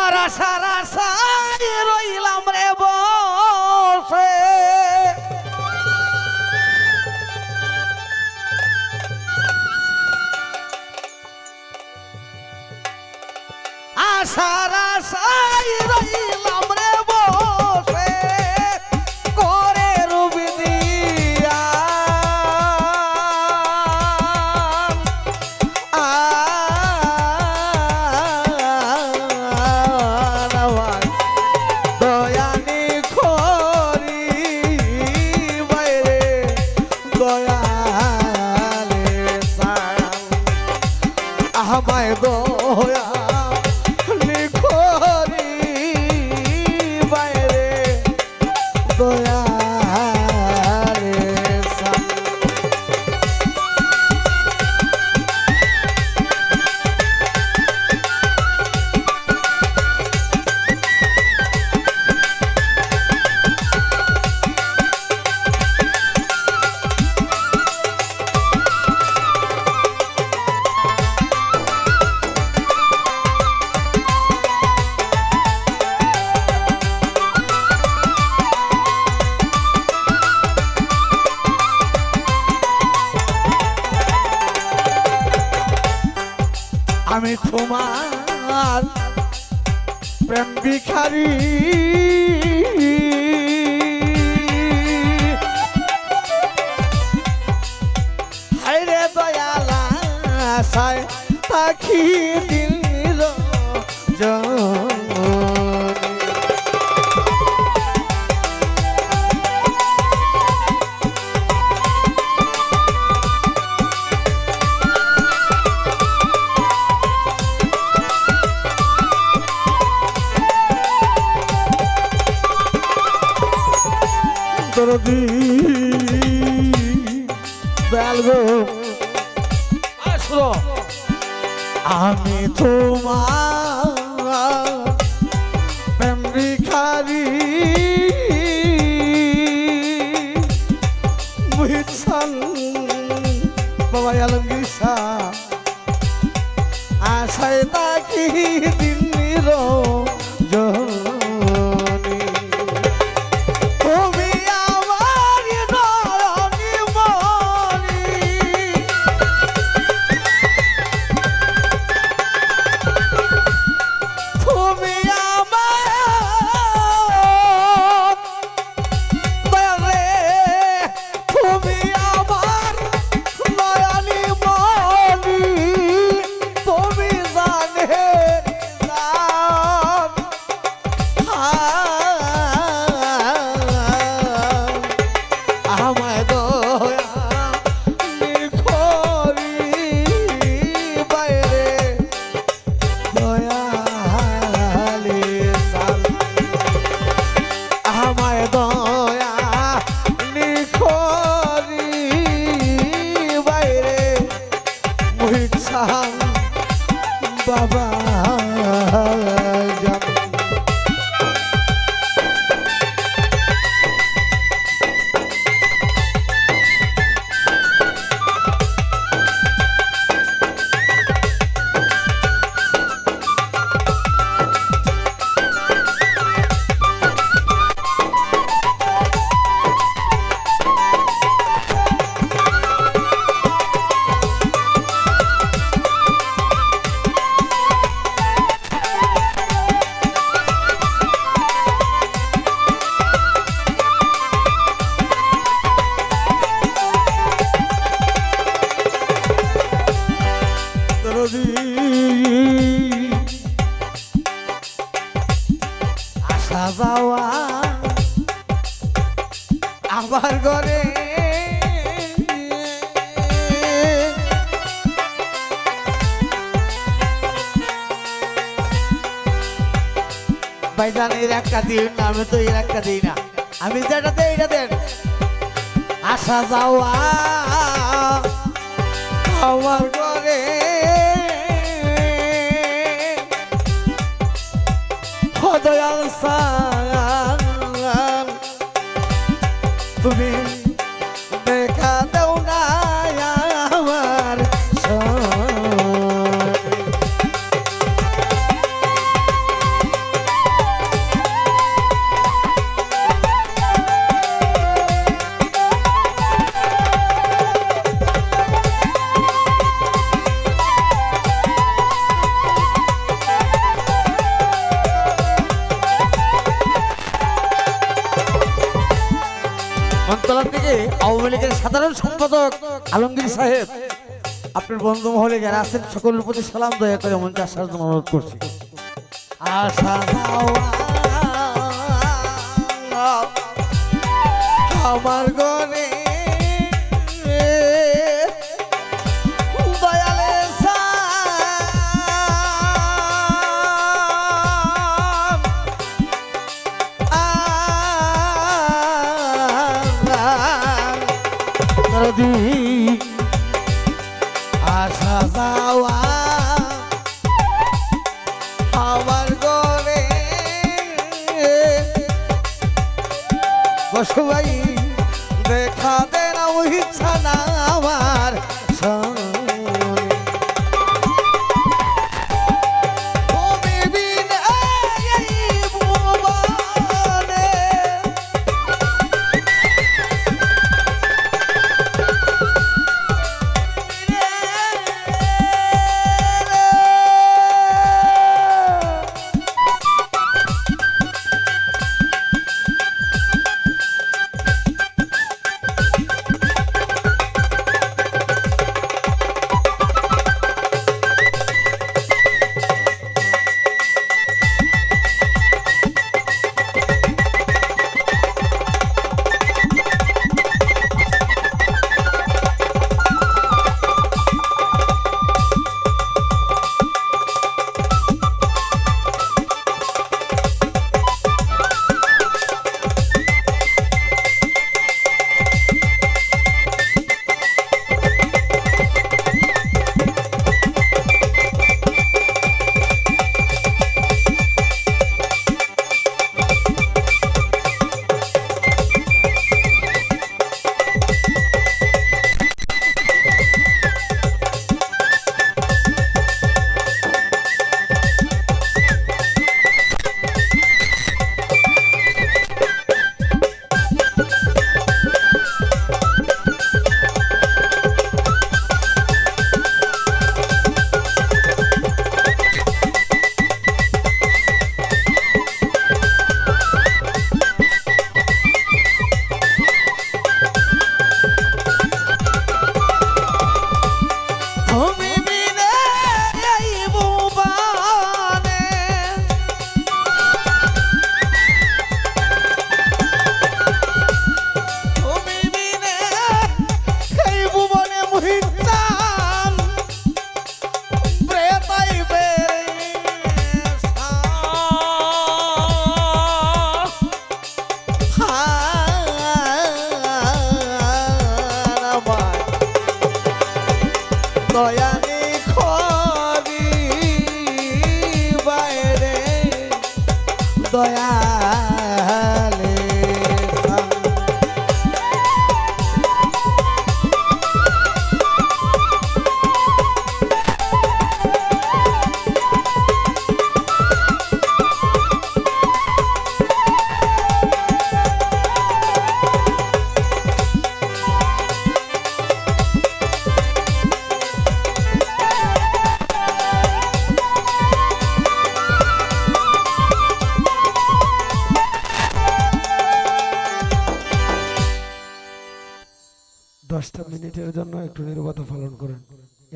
তোমার আশার আশায় রইলা Akhir di বাবা আলমগীর শাহ আশায় নাকি দিন নিরো জহ ভাইজান এর একটা দিন, আমি তো এর দিই না। আমি যেটা দেই, এটা দেন। আশা যাওয়া আমার ঘরে। দয়াল সান তুমি লীগের সাধারণ সম্পাদক আলমগীর সাহেব আপনার বন্ধু মহলে যারা আছেন সকলের প্রতি সালাম দয়া করে মঞ্চে আসার জন্য অনুরোধ করছি আমার গনে বসবাই দেখা দেন ওই না দয়ালে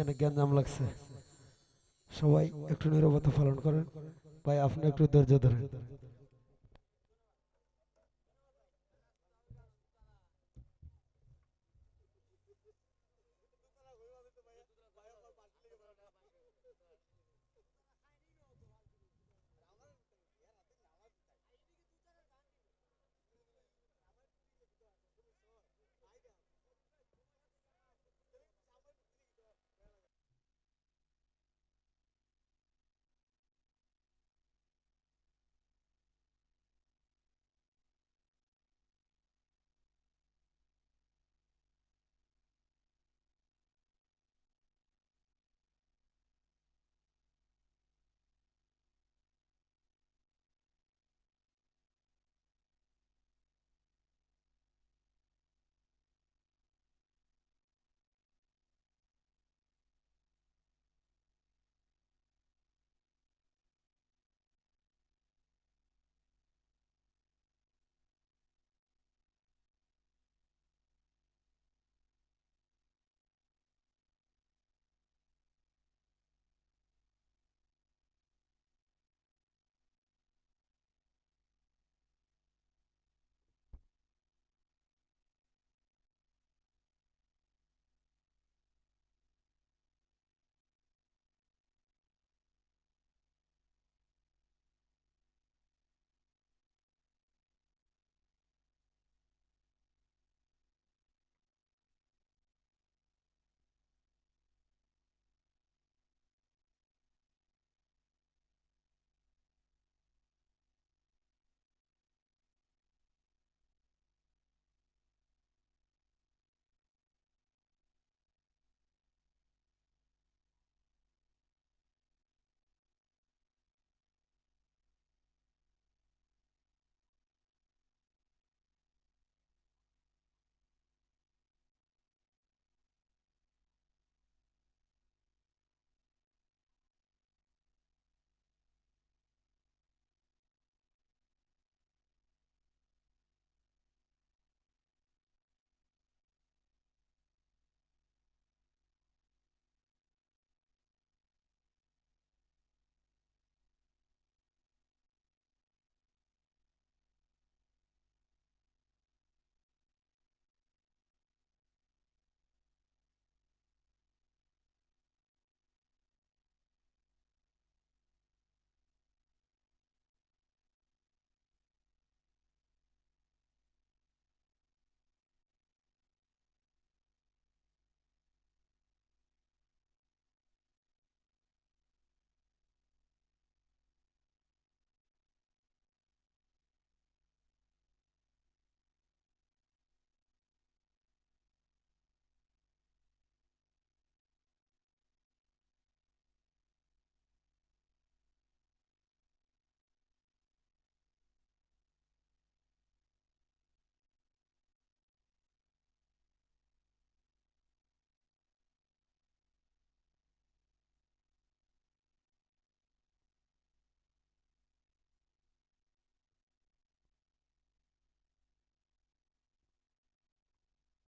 এখানে গ্যাঞ্জাম লাগছে। সবাই একটু নিরবতা পালন করেন। ভাই আপনি একটু ধৈর্য ধরেন।